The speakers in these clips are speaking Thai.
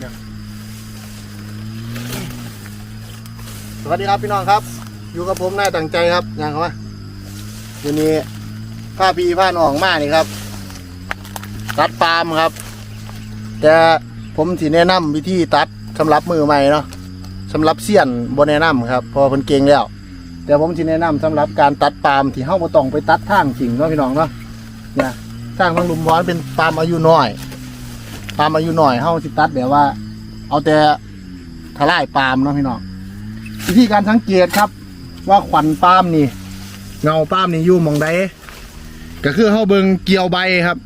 เนี่ยสวัสดีครับพี่น้องครับ อยู่กับผมนายตั้งใจครับยังครับวันนี้ผ้าพีผ้าหนองมานี่ครับตัดปาล์มครับ แต่ผมสิแนะนำวิธีตัดสำหรับมือใหม่เนาะสำหรับเสี้ยนบนแนะนำครับ พอเพิ่นเก่งแล้ว แต่ผมสิแนะนำสำหรับการตัดปาล์มที่เฮาบ่ต้องไปตัดทางจริงเนาะพี่น้องเนาะเนี่ยทางทางลุมร้อนเป็นปาล์มอายุน้อย ปาล์มอายุน้อยเฮาสิตัดแบบว่า เอาแต่ทลายปาล์มเนาะพี่น้องวิธีการสังเกตครับ ว่าขวัญปาล์มนี่ เงาปาล์มนี่อยู่มองใดก็คือเฮาเบิงเกี่ยวใบครับ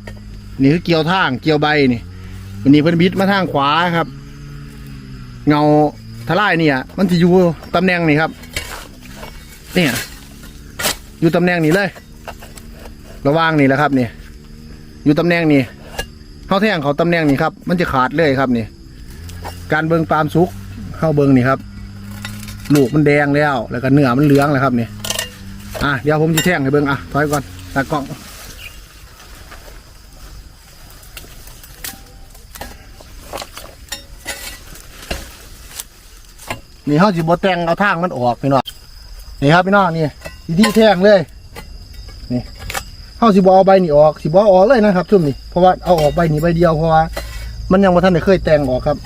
นี่คือเกี่ยวทางเกี่ยวใบนี่วันนี้เพิ่นบิดมาทางขวาครับ เงาทลายเนี่ยมันจะอยู่ตำแหน่งนี่ครับเนี่ยอยู่ตำแหน่งนี้เลย ระว่างนี่แหละครับนี่อยู่ตำแหน่งนี้ เข้าแท่งเขาตำแหน่งนี้ครับ มันจะขาดเลยครับนี่ การเบิงปาล์มสุกเข้าเบิงนี่ครับ ลูกมันแดงแล้ว แล้วก็เนื้อมันเหลืองแล้วครับนี่ อะเดี๋ยวผมจะแท่งให้เบิงอะถอยก่อนตากล้องนี่เขาสิบแต่งเอาทางมันออกพี่น้องนี่ครับพี่น้องนี่วิธีแท่งเลยาสิบเอาใบนี่ออกสิบเอาออกเลยนะครับซุ่มนี่เพราะว่าเอาออกใบนี่ใบเดียวเพราะว่ามันยังไม่ทันได้เคยแต่งออกครับ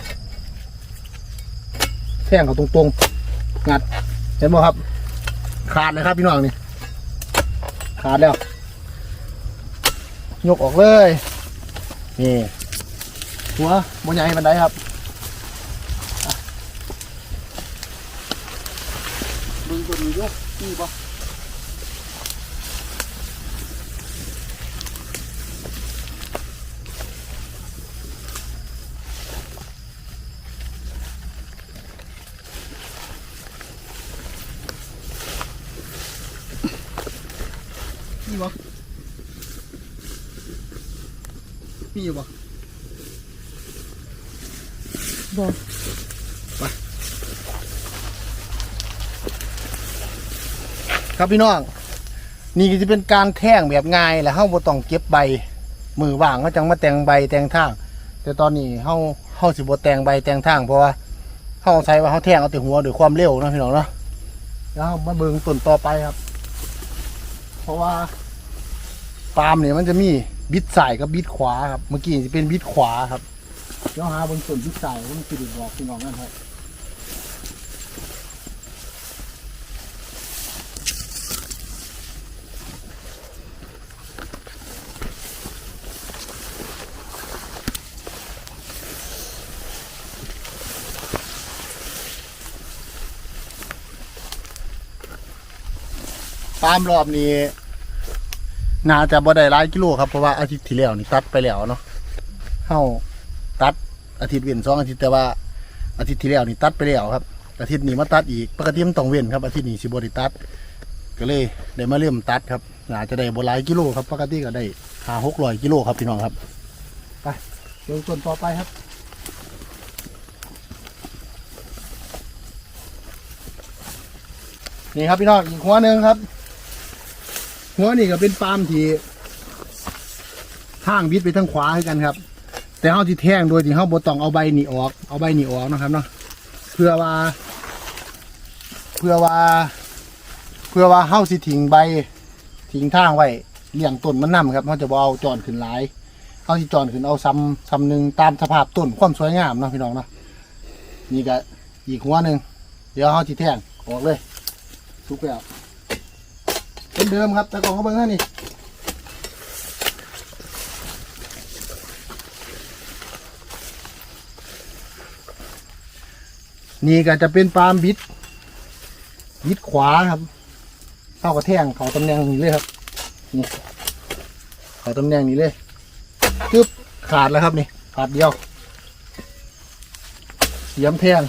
แท่งเขาตรงๆงัด เห็นบ่ครับ ขาดเลยครับพี่น้องนี่ขาดแล้ว ยกออกเลยนี่หัวบนใหญ่บันไดครับมึงตัวนี้ยกนี่ปะ นี่ปะมีอยู่ปะบอครับพี่น้อง นี่ก็จะเป็นการแท่งแบบง่ายแหละเฮาบ่ต้องเก็บใบ มือว่างก็จังมาแต่งใบแต่งทาง แต่ตอนนี้เฮาเฮาสิบ่แต่งใบแต่งทางเพราะว่าเฮาใช้ว่าเฮาแท่งเอาแต่หัวด้วยความเร็วเนาะพี่น้องเนาะแล้วเฮามาเบิ่งต้นต่อไปครับ เพราะว่าปาล์มเนี่ยมันจะมีบิดซ้ายกับบิดขวาครับ เมื่อกี้จะเป็นบิดขวาครับ เดี๋ยวหาบนส่วนบิดซ้ายมันสิได้บอกดึงออกนั่นครับ ปาล์มรอบนี้น่าจะบ่ได้หลายกิโลครับเพราะว่าอาทิตย์ที่แล้วนี่ตัดไปแล้วเนาะเฮาตัดอาทิตย์เว้นสองอาทิตย์แต่ว่า อาทิตย์ที่แล้วนี่ตัดไปแล้วครับ อาทิตย์นี้มาตัดอีกปกติมันต้องเว้นครับอาทิตย์นี้สิบ่ได้ตัด ก็เลยได้มาเริ่มตัดครับน่าจะได้บ่หลายกิโลครับปกติก็ได้ห้าหกร้อยกิโลครับพี่น้องครับไปเดี๋ยวต้นต่อไปครับนี่ครับพี่น้องอีกหัวหนึ่งครับ หัวนี่ก็เป็นปาล์มที่ทางบิดไปทางขวาให้กันครับ แต่เขาที่แท่งโดยที่เขาบ่ต้องเอาใบหนีออก เอาใบหนีออกนะครับเนาะเพื่อว่า เพื่อว่า เพื่อว่าเขาสิทิ้งใบทิ้งทางไว้เลี้ยงต้นมันนํครับเขาจะบ่เอาจอนขึ้นหลายเขาสิจอนขึ้นเอาซ้ำซ้ำหนึ่งตามสภาพต้นความสวยงามเนาะพี่น้องเนาะนี่ก็อีกหัวหนึ่งเดี๋ยวเขาสิแท่งออกเลยทุกแล้ว นเดิมครับ แต่กล่องเขาเบิ้งนั่นนี่นี่ก็จะเป็นปาล์มบิด บิดขวาครับเข้ากระแทงเขาตำแหน่งนี้เลยครับนี่เขาตำแหน่งนี้เลยจึ๊บขาดแล้วครับนี่ขาดเดียวเสียมแทง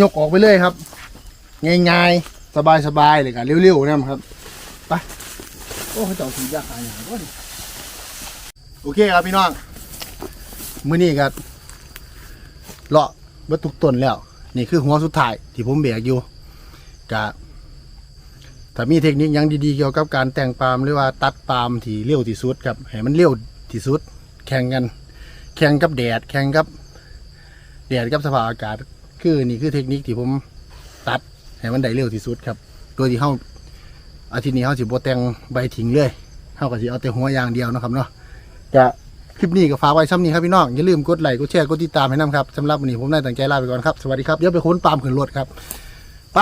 ยกออกไปเลยครับ ง่ายๆ สบายๆเลยกันเร็วๆนะครับ ไปโอ้เขาเจ้าสียาขายอย่างก็ดิโอเคครับพี่น้องมื้อนี้ก็เลาะเบิดทุกต้นแล้ว นี่คือหัวสุดท้ายที่ผมแบกอยู่กะถ้ามีเทคนิคยังดีๆเกี่ยวกับการแต่งปาล์มหรือว่าตัดปาล์มที่เร็วที่สุดครับให้มันเร็วที่สุด แข่งกัน แข่งกับแดด แข่งกับแดดกับสภาพอากาศ คือนี่คือเทคนิคที่ผมตัดให้มันได้เร็วที่สุดครับ โดยที่เฮา อาทิตย์นี้เขาสิบแตงใบถิงเลยเขาก็สิเอาแต่หัวอย่างเดียวนะครับเนาะจะคลิปนี้ก็ฝากไว้ซ้ำนี้ครับพี่น้องอย่าลืมกดไลค์กดแชร์กดติดตามให้น้ำครับสำหรับวันนี้ผมนายตั้งใจลาไปก่อนครับสวัสดีครับเดี๋ยวไปค้นปาล์มขึ้นรถครับไป